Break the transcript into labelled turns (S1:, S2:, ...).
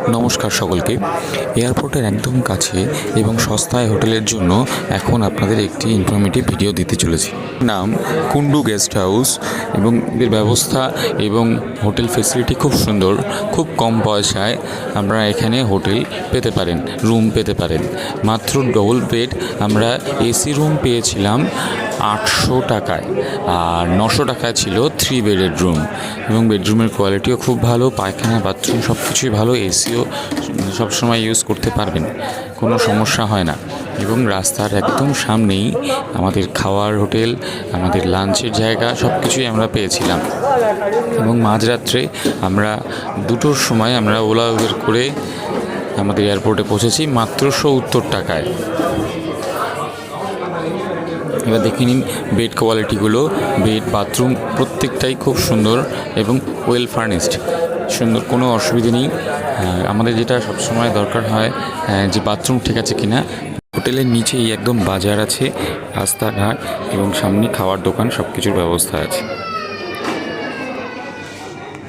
S1: নমস্কার সকলকে। এয়ারপোর্টের একদম কাছে এবং সস্তায় হোটেলের জন্য এখন আপনাদের একটি ইনফরমেটিভ ভিডিও দিতে চলেছি। নাম কুন্ডু গেস্ট হাউস এবং এর ব্যবস্থা এবং হোটেল ফেসিলিটি খুব সুন্দর, খুব কম পয়সায় আমরা এখানে হোটেল পেতে পারেন রুম পেতে পারেন। মাত্র ডবল বেড আমরা এসি রুম পেয়েছিলাম আটশো টাকায়। আর নশো টাকায় ছিল থ্রি বেডের রুম এবং বেডরুমের কোয়ালিটিও খুব ভালো, পায়খানা বাথরুম সব কিছুই ভালো এসিও সবসময় ইউজ করতে পারবেন, কোনো সমস্যা হয় না। এবং রাস্তার একদম সামনেই আমাদের খাওয়ার হোটেল, আমাদের লাঞ্চের জায়গা সব কিছুই আমরা পেয়েছিলাম। এবং মাঝরাত্রে আমরা দুটোর সময় আমরা ওলা উবের করে আমাদের এয়ারপোর্টে পৌঁছেছি মাত্র সত্তর টাকায়। এবার দেখে নিন বেড কোয়ালিটিগুলো বেড বাথরুম প্রত্যেকটাই খুব সুন্দর এবং ওয়েল ফার্নিশড সুন্দর, কোনো অসুবিধে নেই। আমাদের যেটা সবসময় দরকার হয় যে বাথরুম ঠিক আছে কিনা। হোটেলের নিচেই একদম বাজার আছে, রাস্তাঘাট এবং সামনে খাওয়ার দোকান সব কিছুর ব্যবস্থা আছে।